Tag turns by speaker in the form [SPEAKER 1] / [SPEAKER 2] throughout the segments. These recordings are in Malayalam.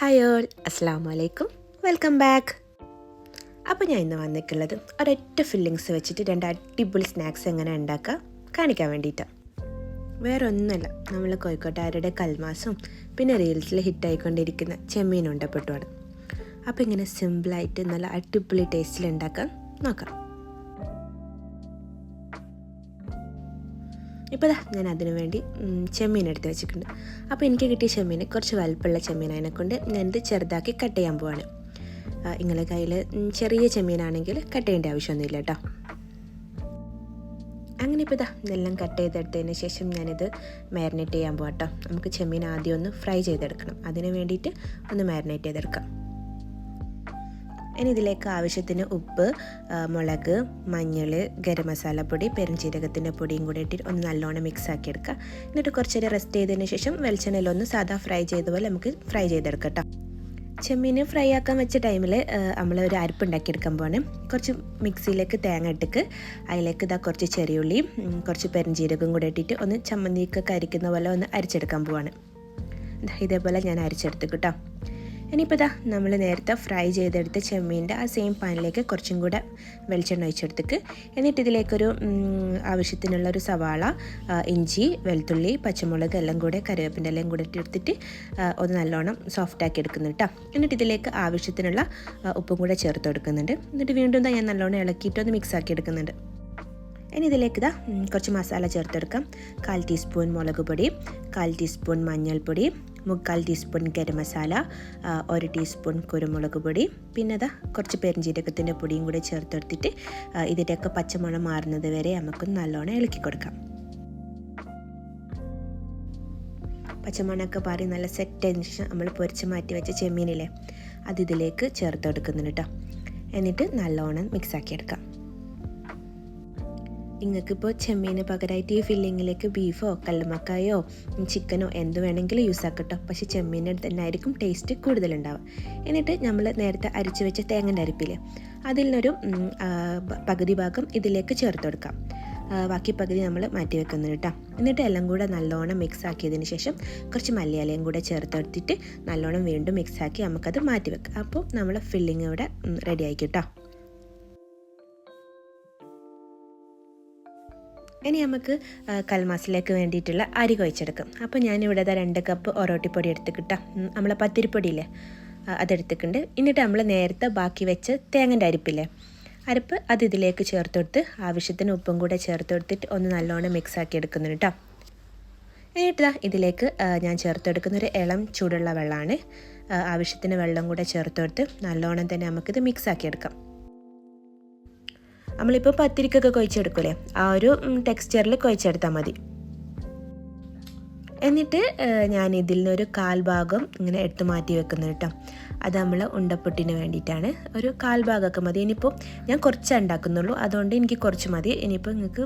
[SPEAKER 1] ഹായ് ഓൾ അസ്സാം വലൈക്കും വെൽക്കം ബാക്ക് അപ്പോൾ ഞാൻ ഇന്ന് വന്നിട്ടുള്ളത് ഒരൊറ്റ ഫില്ലിങ്സ് വെച്ചിട്ട് രണ്ട് അടിപൊളി സ്നാക്സ് എങ്ങനെ ഉണ്ടാക്കുക കാണിക്കാൻ വേണ്ടിയിട്ടാണ് വേറെ ഒന്നുമല്ല നമ്മൾ കോഴിക്കോട്ടുകാരുടെ കൽമാസും പിന്നെ റീൽസിൽ ഹിറ്റായിക്കൊണ്ടിരിക്കുന്ന ചെമ്മീൻ ഉണ്ടപ്പെട്ടുമാണ് അപ്പോൾ ഇങ്ങനെ സിമ്പിളായിട്ട് നല്ല അടിപൊളി ടേസ്റ്റിൽ ഉണ്ടാക്കാൻ നോക്കാം. ഇപ്പോൾ ദാ ഞാൻ അതിനു വേണ്ടി ചെമ്മീൻ എടുത്ത് വെച്ചിട്ടുണ്ട്. അപ്പോൾ എനിക്ക് കിട്ടിയ ചെമ്മീൻ കുറച്ച് വലുപ്പമുള്ള ചെമ്മീൻ അതിനെക്കൊണ്ട് ഞാനിത് ചെറുതാക്കി കട്ട് ചെയ്യാൻ പോവാണ്. നിങ്ങളെ കയ്യിൽ ചെറിയ ചെമ്മീനാണെങ്കിൽ കട്ട് ചെയ്യേണ്ട ആവശ്യമൊന്നുമില്ല കേട്ടോ. അങ്ങനെ ഇപ്പോൾ ഇതാ ഇതെല്ലാം കട്ട് ചെയ്തെടുത്തതിന് ശേഷം ഞാനിത് മാരിനേറ്റ് ചെയ്യാൻ പോകാം കേട്ടോ. നമുക്ക് ചെമ്മീൻ ആദ്യം ഒന്ന് ഫ്രൈ ചെയ്തെടുക്കണം. അതിന് വേണ്ടിയിട്ട് ഒന്ന് മാരിനേറ്റ് ചെയ്തെടുക്കാം. ഇനി ഇതിലേക്ക് ആവശ്യത്തിന് ഉപ്പ് മുളക് മഞ്ഞൾ ഗരം മസാലപ്പൊടി പെരുംജീരകത്തിന്റെ പൊടിയും കൂടി ഇട്ടിട്ട് ഒന്ന് നല്ലോണം മിക്സ് ആക്കി എടുക്കുക. എന്നിട്ട് കുറച്ച് നേരം റെസ്റ്റ് ചെയ്തതിന് ശേഷം വെളിച്ചെണ്ണയിലൊന്ന് സാധാ ഫ്രൈ ചെയ്ത പോലെ നമുക്ക് ഫ്രൈ ചെയ്തെടുക്കാം ചെമ്മീൻ ഫ്രൈ ആക്കാൻ വെച്ച ടൈമിൽ നമ്മൾ ഒരു അരപ്പ് ഉണ്ടാക്കിയെടുക്കാൻ പോവാണ്. കുറച്ച് മിക്സിയിലേക്ക് തേങ്ങ ഇട്ടിട്ട് അതിലേക്ക് ഇതാ കുറച്ച് ചെറിയുള്ളിയും കുറച്ച് പെരഞ്ചീരകം കൂടെ ഇട്ടിട്ട് ഒന്ന് ചമ്മന്തിക്കൊക്കെ അരിക്കുന്ന പോലെ ഒന്ന് അരിച്ചെടുക്കാൻ പോവാണ്. ഇതേപോലെ ഞാൻ അരിച്ചെടുത്തു കേട്ടോ ഇനിയിപ്പോൾ ഇതാ നമ്മൾ നേരത്തെ ഫ്രൈ ചെയ്തെടുത്ത ചെമ്മീന്റെ ആ സെയിം പാനിലേക്ക് കുറച്ചും കൂടെ വെളിച്ചെണ്ണ ഒഴിച്ചെടുത്തേക്ക് എന്നിട്ട് ഇതിലേക്കൊരു ആവശ്യത്തിനുള്ള ഒരു സവാള ഇഞ്ചി വെളുത്തുള്ളി പച്ചമുളക് എല്ലാം കൂടെ കറിവേപ്പിന്റെ എല്ലാം കൂടെ ഇട്ടെടുത്തിട്ട് ഒന്ന് നല്ലോണം സോഫ്റ്റ് ആക്കി എടുക്കുന്നുണ്ട് കേട്ടോ എന്നിട്ട് ഇതിലേക്ക് ആവശ്യത്തിനുള്ള ഉപ്പും കൂടെ ചേർത്ത് കൊടുക്കുന്നുണ്ട്. എന്നിട്ട് വീണ്ടും ഞാൻ നല്ലോണം ഇളക്കിയിട്ട് ഒന്ന് മിക്സ് ആക്കി എടുക്കുന്നുണ്ട്. ഇനി ഇതിലേക്ക് ഇതാ കുറച്ച് മസാല ചേർത്തെടുക്കാം കാൽ ടീസ്പൂൺ മുളക് പൊടി കാൽ ടീസ്പൂൺ മഞ്ഞൾപ്പൊടി മുക്കാൽ ടീസ്പൂൺ ഗരം മസാല ഒരു ടീസ്പൂൺ കുരുമുളക് പൊടി പിന്നെ അതാ കുറച്ച് പെരിഞ്ചീരകത്തിന്റെ പൊടിയും കൂടി ചേർത്തെടുത്തിട്ട് ഇതിന്റെയൊക്കെ പച്ചമണം മാറുന്നത് വരെ നമുക്ക് നല്ലോണം ഇളക്കി കൊടുക്കാം. പച്ചമണമൊക്കെ പാറി നല്ല സെറ്റ് ശേഷം നമ്മൾ പൊരിച്ച് മാറ്റി വെച്ച ചെമ്മീനില്ലേ അത് ഇതിലേക്ക് ചേർത്ത് കൊടുക്കുന്നുണ്ട് കേട്ടോ എന്നിട്ട് നല്ലോണം മിക്സ് ആക്കി എടുക്കാം. നിങ്ങൾക്കിപ്പോൾ ചെമ്മീന് പകരമായിട്ട് ഈ ഫില്ലിങ്ങിലേക്ക് ബീഫോ കല്ലുമക്കായോ ചിക്കനോ എന്ത് വേണമെങ്കിലും യൂസ് ആക്കട്ടോ. പക്ഷേ ചെമ്മീന്റെ തന്നെ ആയിരിക്കും ടേസ്റ്റ് കൂടുതലുണ്ടാവുക. എന്നിട്ട് നമ്മൾ നേരത്തെ അരിച്ചു വെച്ച തേങ്ങന്റെ അരിപ്പിൽ അതിൽ നിന്നൊരു പകുതി ഭാഗം ഇതിലേക്ക് ചേർത്ത് കൊടുക്കാം. ബാക്കി പകുതി നമ്മൾ മാറ്റി വെക്കുന്നുണ്ട് കേട്ടോ എന്നിട്ട് എല്ലാം കൂടെ നല്ലോണം മിക്സ് ആക്കിയതിന് ശേഷം കുറച്ച് മല്ലിയിലയും കൂടെ ചേർത്തെടുത്തിട്ട് നല്ലോണം വീണ്ടും മിക്സ് ആക്കി നമുക്കത് മാറ്റി വെക്കാം. അപ്പോൾ നമ്മൾ ഫില്ലിങ് ഇവിടെ റെഡി ആക്കി കേട്ടോ ഇനി നമുക്ക് കൽമാസിലേക്ക് വേണ്ടിയിട്ടുള്ള അരി കുഴച്ചെടുക്കും. അപ്പോൾ ഞാനിവിടെ രണ്ട് കപ്പ് ഒറോട്ടിപ്പൊടി എടുത്തിക്കിട്ടാ. നമ്മളെ പത്തിരിപ്പൊടിയില്ലേ? അതെടുത്തിട്ടുണ്ട്. എന്നിട്ട് നമ്മൾ നേരത്തെ ബാക്കി വെച്ച് തേങ്ങന്റെ അരിപ്പില്ലേ? അരപ്പ് അത് ഇതിലേക്ക് ചേർത്ത് കൊടുത്ത് ആവശ്യത്തിന് ഉപ്പും കൂടെ ചേർത്ത് കൊടുത്തിട്ട് ഒന്ന് നല്ലോണം മിക്സ് ആക്കി എടുക്കുന്നുണ്ട് കേട്ടോ എന്നിട്ട് ഇതിലേക്ക് ഞാൻ ഞാൻ ചേർത്തെടുക്കുന്ന ഒരു ഇളം ചൂടുള്ള വെള്ളമാണ് ആവശ്യത്തിന് വെള്ളം കൂടെ ചേർത്ത് കൊടുത്ത് നല്ലോണം തന്നെ നമുക്കിത് മിക്സ് ആക്കി എടുക്കാം. നമ്മളിപ്പോൾ പത്തിരിക്കൊക്കെ കുഴച്ചെടുക്കൂലേ ആ ഒരു ടെക്സ്ചറിൽ കുഴച്ചെടുത്താൽ മതി. എന്നിട്ട് ഞാൻ ഇതിൽ നിന്നൊരു കാൽ ഭാഗം ഇങ്ങനെ എടുത്തു മാറ്റി വെക്കുന്നു കേട്ടോ അത് നമ്മൾ ഉണ്ടപ്പൊട്ടിന് വേണ്ടിയിട്ടാണ്. ഒരു കാൽഭാഗമൊക്കെ മതി. ഇനിയിപ്പോൾ ഞാൻ കുറച്ചേ ഉണ്ടാക്കുന്നുള്ളൂ. അതുകൊണ്ട് എനിക്ക് കുറച്ച് മതി. ഇനിയിപ്പോൾ നിങ്ങൾക്ക്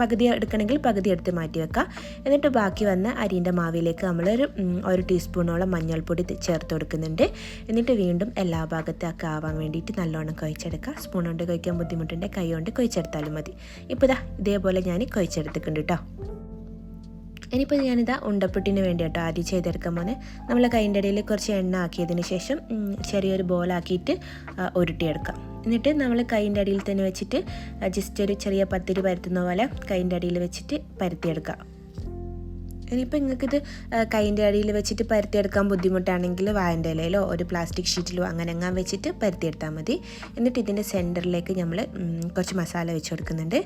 [SPEAKER 1] പകുതി എടുക്കണമെങ്കിൽ പകുതി എടുത്ത് മാറ്റി വെക്കാം. എന്നിട്ട് ബാക്കി വന്ന അരിന്റെ മാവിലേക്ക് നമ്മളൊരു ഒരു ടീസ്പൂണോളം മഞ്ഞൾപ്പൊടി ചേർത്ത് കൊടുക്കുന്നുണ്ട്. എന്നിട്ട് വീണ്ടും എല്ലാ ഭാഗത്തൊക്കെ ആവാൻ വേണ്ടിയിട്ട് നല്ലോണം കുഴച്ചെടുക്കുക സ്പൂൺ കൊണ്ട് കഴിക്കാൻ ബുദ്ധിമുട്ടുണ്ട് കൈ കൊണ്ട് കുഴച്ചെടുത്താലും മതി. ഇപ്പോൾ ഇതാ ഇതേപോലെ ഞാൻ കുഴച്ചെടുത്തിട്ടുണ്ട് കേട്ടോ ഇനിയിപ്പോൾ ഞാനിതാ ഉണ്ടപ്പെട്ടിന് വേണ്ടി കേട്ടോ ആദ്യം ചെയ്തെടുക്കാൻ പോന്നെ. നമ്മൾ കൈന്റെ ഇടയിൽ കുറച്ച് എണ്ണ ആക്കിയതിന് ശേഷം ചെറിയൊരു ബോളാക്കിയിട്ട് ഉരുട്ടിയെടുക്കാം. എന്നിട്ട് നമ്മൾ കൈന്റെ അടിയിൽ തന്നെ വെച്ചിട്ട് ജസ്റ്റ് ഒരു ചെറിയ പത്തിരി പരത്തുന്ന പോലെ കൈന്റെ അടിയിൽ വെച്ചിട്ട് പരത്തിയെടുക്കാം. ഇനിയിപ്പോൾ നിങ്ങൾക്കിത് കൈന്റെ അടിയിൽ വെച്ചിട്ട് പരത്തിയെടുക്കാൻ ബുദ്ധിമുട്ടാണെങ്കിൽ വായന്റെ ഇലയിലോ ഒരു പ്ലാസ്റ്റിക് ഷീറ്റിലോ അങ്ങനെ അങ്ങാൻ വെച്ചിട്ട് പരത്തിയെടുത്താൽ മതി. എന്നിട്ട് ഇതിന്റെ സെന്ററിലേക്ക് നമ്മൾ കുറച്ച് മസാല വെച്ച് കൊടുക്കുന്നുണ്ട്.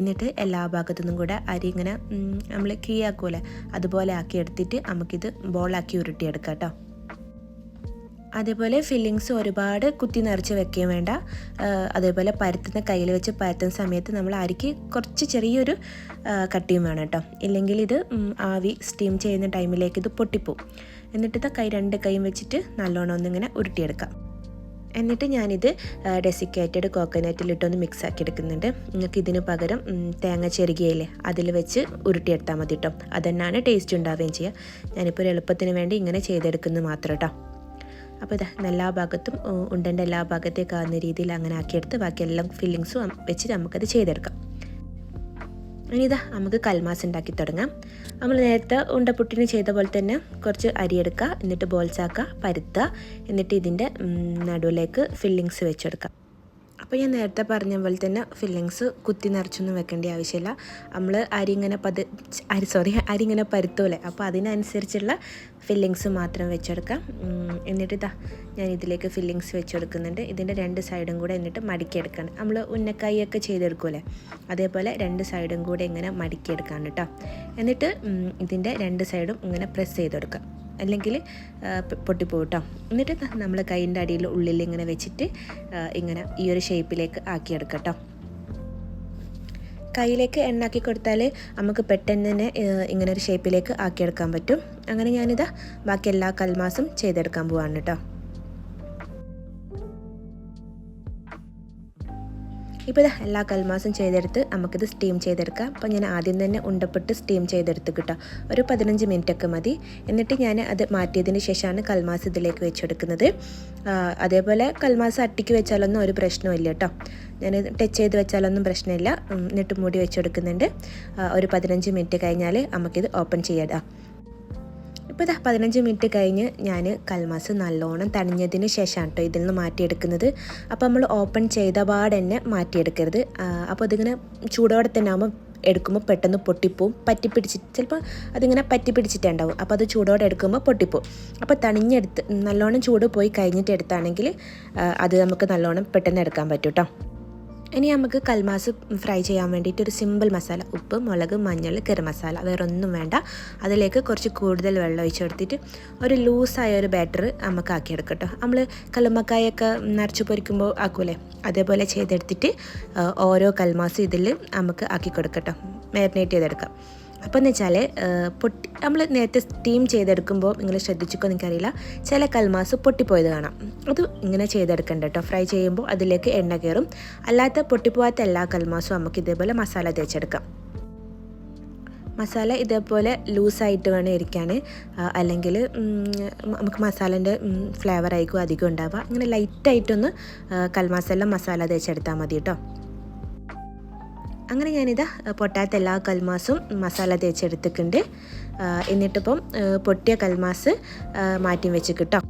[SPEAKER 1] എന്നിട്ട് എല്ലാ ഭാഗത്തു നിന്നും കൂടെ അരി ഇങ്ങനെ നമ്മൾ കീയാക്കൂലെ അതുപോലെ ആക്കി എടുത്തിട്ട് നമുക്കിത് ബോളാക്കി ഉരുട്ടിയെടുക്കാം കേട്ടോ അതേപോലെ ഫില്ലിങ്സ് ഒരുപാട് കുത്തി നിറച്ച് വെക്കുകയും വേണ്ട. അതേപോലെ പരത്തുന്ന കയ്യിൽ വെച്ച് പരത്തുന്ന സമയത്ത് നമ്മൾ അരിക്ക് കുറച്ച് ചെറിയൊരു കട്ടിയും വേണം കേട്ടോ. ഇല്ലെങ്കിൽ ഇത് ആവി സ്റ്റീം ചെയ്യുന്ന ടൈമിലേക്ക് ഇത് പൊട്ടിപ്പോവും. എന്നിട്ട് കൈ രണ്ട് കൈയും വെച്ചിട്ട് നല്ലോണം ഒന്നിങ്ങനെ ഉരുട്ടിയെടുക്കാം. എന്നിട്ട് ഞാനിത് ഡെസിക്കേറ്റഡ് കോക്കനട്ടിലിട്ടൊന്ന് മിക്സ് ആക്കി എടുക്കുന്നുണ്ട്. നിങ്ങൾക്ക് ഇതിന് പകരം തേങ്ങ ചെറുകിയല്ലേ അതിൽ വെച്ച് ഉരുട്ടിയെടുത്താൽ മതി കേട്ടോ. അതന്നാണ് ടേസ്റ്റ് ഉണ്ടാവുകയും ചെയ്യുക. ഞാനിപ്പോൾ ഒരു എളുപ്പത്തിന് വേണ്ടി ഇങ്ങനെ ചെയ്തെടുക്കുന്നത് മാത്രം കേട്ടോ. അപ്പോൾ ഇതാ എല്ലാ ഭാഗത്തും ഉണ്ടന്റെ എല്ലാ ഭാഗത്തേക്ക് ആകുന്ന രീതിയിൽ അങ്ങനെ ആക്കിയെടുത്ത് ബാക്കി ഫില്ലിങ്സും വെച്ച് നമുക്കത് ചെയ്തെടുക്കാം. ഇനി ഇതാ നമുക്ക് കൽമാസ് ഉണ്ടാക്കി തുടങ്ങാം. നമ്മൾ നേരത്തെ ഉണ്ടപ്പുട്ടിന് ചെയ്ത പോലെ തന്നെ കുറച്ച് അരി എടുക്കുക എന്നിട്ട് ബോൾസാക്കുക പരുത്തുക എന്നിട്ട് ഇതിന്റെ നടുവിലേക്ക് ഫില്ലിങ്സ് വെച്ചെടുക്കുക അപ്പോൾ ഞാൻ നേരത്തെ പറഞ്ഞ പോലെ തന്നെ ഫില്ലിങ്സ് കുത്തി നിറച്ചൊന്നും വെക്കേണ്ട ആവശ്യമില്ല. നമ്മൾ അരി ഇങ്ങനെ പത് അരി സോറി അരി ഇങ്ങനെ പരുത്തൂലെ അപ്പോൾ അതിനനുസരിച്ചുള്ള ഫില്ലിങ്സ് മാത്രം വെച്ചെടുക്കാം. എന്നിട്ട് ഇതാ ഞാൻ ഇതിലേക്ക് ഫില്ലിങ്സ് വെച്ചെടുക്കുന്നുണ്ട്. ഇതിന്റെ രണ്ട് സൈഡും കൂടെ എന്നിട്ട് മടക്കിയെടുക്കണം. നമ്മൾ ഉന്നക്കായൊക്കെ ചെയ്തെടുക്കൂലേ അതേപോലെ രണ്ട് സൈഡും കൂടെ ഇങ്ങനെ മടക്കിയെടുക്കാണ് കേട്ടോ. എന്നിട്ട് ഇതിന്റെ രണ്ട് സൈഡും ഇങ്ങനെ പ്രസ് ചെയ്തെടുക്കാം. അല്ലെങ്കിൽ പൊട്ടിപ്പോകും കേട്ടോ എന്നിട്ട് നമ്മൾ കൈന്റെ അടിയിൽ ഉള്ളിൽ ഇങ്ങനെ വെച്ചിട്ട് ഇങ്ങനെ ഈ ഒരു ഷേപ്പിലേക്ക് ആക്കിയെടുക്കാം കേട്ടോ കയ്യിലേക്ക് എണ്ണാക്കി കൊടുത്താൽ നമുക്ക് പെട്ടെന്ന് തന്നെ ഇങ്ങനെ ഒരു ഷേപ്പിലേക്ക് ആക്കിയെടുക്കാൻ പറ്റും. അങ്ങനെ ഞാനിതാ ബാക്കി എല്ലാ കൽമാസും ചെയ്തെടുക്കാൻ പോവാണ് കേട്ടോ. ഇപ്പോൾ ഇത് എല്ലാ കൽമാസും ചെയ്തെടുത്ത് നമുക്കിത് സ്റ്റീം ചെയ്തെടുക്കാം. അപ്പോൾ ഞാൻ ആദ്യം തന്നെ ഉണ്ടപ്പെട്ട് സ്റ്റീം ചെയ്തെടുത്ത് കിട്ടാം. ഒരു പതിനഞ്ച് മിനിറ്റൊക്കെ മതി. എന്നിട്ട് ഞാൻ അത് മാറ്റിയതിന് ശേഷമാണ് കൽമാസ് ഇതിലേക്ക് വെച്ചെടുക്കുന്നത്. അതേപോലെ കൽമാസ് അട്ടിക്ക് വെച്ചാലൊന്നും ഒരു പ്രശ്നമില്ല കേട്ടോ. ഞാൻ ടച്ച് ചെയ്ത് വെച്ചാലൊന്നും പ്രശ്നമില്ല. എന്നിട്ട് മൂടി വെച്ചെടുക്കുന്നുണ്ട്. ഒരു പതിനഞ്ച് മിനിറ്റ് കഴിഞ്ഞാൽ നമുക്കിത് ഓപ്പൺ ചെയ്യാം. ഇപ്പോൾ ഇതാ പതിനഞ്ച് മിനിറ്റ് കഴിഞ്ഞ് ഞാൻ കൽമാസ് നല്ലോണം തണിഞ്ഞതിന് ശേഷമാണ് കേട്ടോ ഇതിൽ നിന്ന് മാറ്റിയെടുക്കുന്നത്. അപ്പോൾ നമ്മൾ ഓപ്പൺ ചെയ്ത പാട് തന്നെ മാറ്റിയെടുക്കരുത്. അപ്പോൾ അതിങ്ങനെ ചൂടോടെ തന്നെ ആകുമ്പോൾ എടുക്കുമ്പോൾ പെട്ടെന്ന് പൊട്ടിപ്പോവും. പറ്റി പിടിച്ചിട്ട് ചിലപ്പോൾ അതിങ്ങനെ പറ്റി പിടിച്ചിട്ടുണ്ടാവും. അപ്പോൾ അത് ചൂടോടെ എടുക്കുമ്പോൾ പൊട്ടിപ്പോവും. അപ്പോൾ തണിഞ്ഞെടുത്ത് നല്ലോണം ചൂട് പോയി കഴിഞ്ഞിട്ട് എടുത്താണെങ്കിൽ അത് നമുക്ക് നല്ലോണം പെട്ടെന്ന് എടുക്കാൻ പറ്റും കേട്ടോ ഇനി നമുക്ക് കൽമാസ് ഫ്രൈ ചെയ്യാൻ വേണ്ടിയിട്ട് ഒരു സിമ്പിൾ മസാല ഉപ്പ് മുളക് മഞ്ഞൾ ഗരം മസാല വേറെ ഒന്നും വേണ്ട. അതിലേക്ക് കുറച്ച് കൂടുതൽ വെള്ളം ഒഴിച്ച് കൊടുത്തിട്ട് ഒരു ലൂസായ ഒരു ബാറ്റർ നമുക്ക് ആക്കിയെടുക്കട്ടോ. നമ്മൾ കല്ലുമ്മക്കായൊക്കെ നിറച്ച് പൊരിക്കുമ്പോൾ ആക്കൂലേ? അതേപോലെ ചെയ്തെടുത്തിട്ട് ഓരോ കൽമാസ് ഇതിൽ നമുക്ക് ആക്കി കൊടുക്കട്ടോ മാരിനേറ്റ് ചെയ്തെടുക്കാം. അപ്പോൾ എന്ന് വെച്ചാൽ പൊട്ടി നമ്മൾ നേരത്തെ സ്റ്റീം ചെയ്തെടുക്കുമ്പോൾ നിങ്ങൾ ശ്രദ്ധിച്ചോ എനിക്കറിയില്ല ചില കൽമാസ് പൊട്ടിപ്പോയത് കാണാം. അത് ഇങ്ങനെ ചെയ്തെടുക്കണ്ട കേട്ടോ ഫ്രൈ ചെയ്യുമ്പോൾ അതിലേക്ക് എണ്ണ കയറും അല്ലാത്ത പൊട്ടിപ്പോവാത്ത എല്ലാ കൽമാസും നമുക്ക് ഇതേപോലെ മസാല തേച്ചെടുക്കാം. മസാല ഇതേപോലെ ലൂസായിട്ട് വേണം ഇരിക്കാൻ അല്ലെങ്കിൽ നമുക്ക് മസാലേന്റെ ഫ്ലേവർ ആയിരിക്കും അധികം ഉണ്ടാവുക. ഇങ്ങനെ ലൈറ്റായിട്ടൊന്ന് കൽമാസെല്ലാം മസാല തേച്ചെടുത്താൽ മതി കേട്ടോ അങ്ങനെ ഞാനിത് പൊട്ടാത്ത എല്ലാ കൽമാസും മസാല തേച്ചെടുത്തിട്ടുണ്ട്. എന്നിട്ടിപ്പം പൊട്ടിയ കൽമാസ് മാറ്റി വെച്ച് കിട്ടാം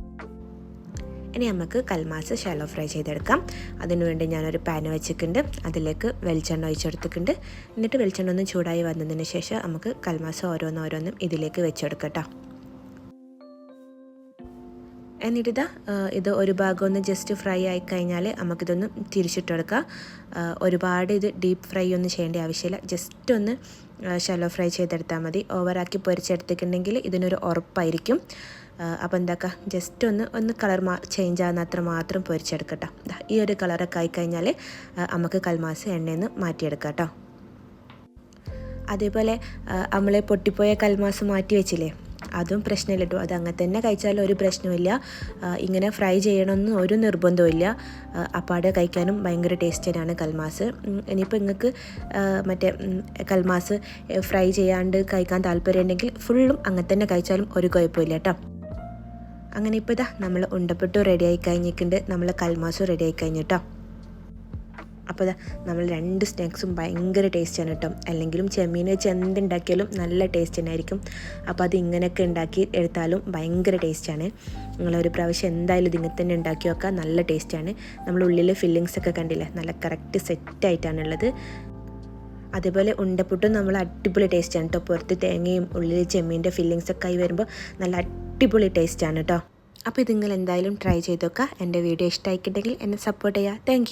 [SPEAKER 1] ഇനി നമുക്ക് കൽമാസ് ഷാലോ ഫ്രൈ ചെയ്തെടുക്കാം. അതിനുവേണ്ടി ഞാനൊരു പാൻ വെച്ചിട്ടുണ്ട് അതിലേക്ക് വെളിച്ചെണ്ണ ഒഴിച്ചെടുത്തിട്ടുണ്ട് എന്നിട്ട് വെളിച്ചെണ്ണ ഒന്ന് ചൂടായി വന്നതിന് ശേഷം നമുക്ക് കൽമാസ് ഓരോന്നോരോന്നും ഇതിലേക്ക് വെച്ചെടുക്കട്ടോ. എന്നിട്ടിതാ ഇത് ഒരു ഭാഗം ഒന്ന് ജസ്റ്റ് ഫ്രൈ ആയി കഴിഞ്ഞാൽ നമുക്കിതൊന്ന് തിരിച്ചിട്ടെടുക്കാം. ഒരുപാട് ഇത് ഡീപ്പ് ഫ്രൈ ഒന്നും ചെയ്യേണ്ട ആവശ്യമില്ല. ജസ്റ്റ് ഒന്ന് ഷാലോ ഫ്രൈ ചെയ്തെടുത്താൽ മതി. ഓവറാക്കി പൊരിച്ചെടുത്തിട്ടുണ്ടെങ്കിൽ ഇതിനൊരു ഉറപ്പായിരിക്കും. അപ്പോൾ എന്താക്കുക ജസ്റ്റ് ഒന്ന് ഒന്ന് കളർ മാ ചേഞ്ച് ആകുന്ന അത്ര മാത്രം പൊരിച്ചെടുക്കട്ടോ. ഈ ഒരു കളറൊക്കെ ആയിക്കഴിഞ്ഞാൽ നമുക്ക് കൽമാസ് എണ്ണയിൽ നിന്ന് മാറ്റിയെടുക്കാം കേട്ടോ അതേപോലെ നമ്മളെ പൊട്ടിപ്പോയ കൽമാസ് മാറ്റി വെച്ചില്ലേ? അതും പ്രശ്നമില്ല കേട്ടോ അത് അങ്ങനെ തന്നെ കഴിച്ചാലും ഒരു പ്രശ്നമില്ല ഇങ്ങനെ ഫ്രൈ ചെയ്യണമെന്ന് ഒരു നിർബന്ധമില്ല അപ്പാടെ കഴിക്കാനും ഭയങ്കര ടേസ്റ്റിയാണ് കൽമാസ്. ഇനിയിപ്പോൾ നിങ്ങൾക്ക് മറ്റേ കൽമാസ് ഫ്രൈ ചെയ്യാണ്ട് കഴിക്കാൻ താല്പര്യമുണ്ടെങ്കിൽ ഫുള്ളും അങ്ങനെ തന്നെ കഴിച്ചാലും ഒരു കുഴപ്പമില്ല കേട്ടോ അങ്ങനെ ഇപ്പോൾ ഇതാ നമ്മൾ ഉണ്ടപ്പെട്ടു റെഡി ആയി കഴിഞ്ഞിട്ടുണ്ട്. നമ്മൾ കൽമാസും റെഡി ആയി കഴിഞ്ഞിട്ടോ അപ്പോൾ നമ്മൾ രണ്ട് സ്നാക്സും ഭയങ്കര ടേസ്റ്റാണ് കേട്ടോ. അല്ലെങ്കിലും ചെമ്മീൻ വെച്ച് എന്തുണ്ടാക്കിയാലും നല്ല ടേസ്റ്റ് തന്നെയായിരിക്കും. അപ്പോൾ അത് ഇങ്ങനെയൊക്കെ ഉണ്ടാക്കി എടുത്താലും ഭയങ്കര ടേസ്റ്റാണ്. നിങ്ങളൊരു പ്രാവശ്യം എന്തായാലും ഇതിങ്ങനെ തന്നെ ഉണ്ടാക്കി നോക്കുക. നല്ല ടേസ്റ്റാണ്. നമ്മൾ ഉള്ളിലെ ഫില്ലിങ്സ് ഒക്കെ കണ്ടില്ലേ? നല്ല കറക്റ്റ് സെറ്റായിട്ടാണുള്ളത് അതേപോലെ ഉണ്ടപ്പുട്ടും നമ്മൾ അടിപൊളി ടേസ്റ്റാണ് കേട്ടോ. പുറത്ത് തേങ്ങയും ഉള്ളിൽ ചെമ്മീന്റെ ഫില്ലിങ്സ് ഒക്കെ ആയി വരുമ്പോൾ നല്ല അടിപൊളി ടേസ്റ്റാണ് കേട്ടോ. അപ്പോൾ ഇത് നിങ്ങൾ എന്തായാലും ട്രൈ ചെയ്ത് നോക്കുക. എന്റെ വീഡിയോ ഇഷ്ടമായിട്ടുണ്ടെങ്കിൽ എന്നെ സപ്പോർട്ട് ചെയ്യുക. താങ്ക്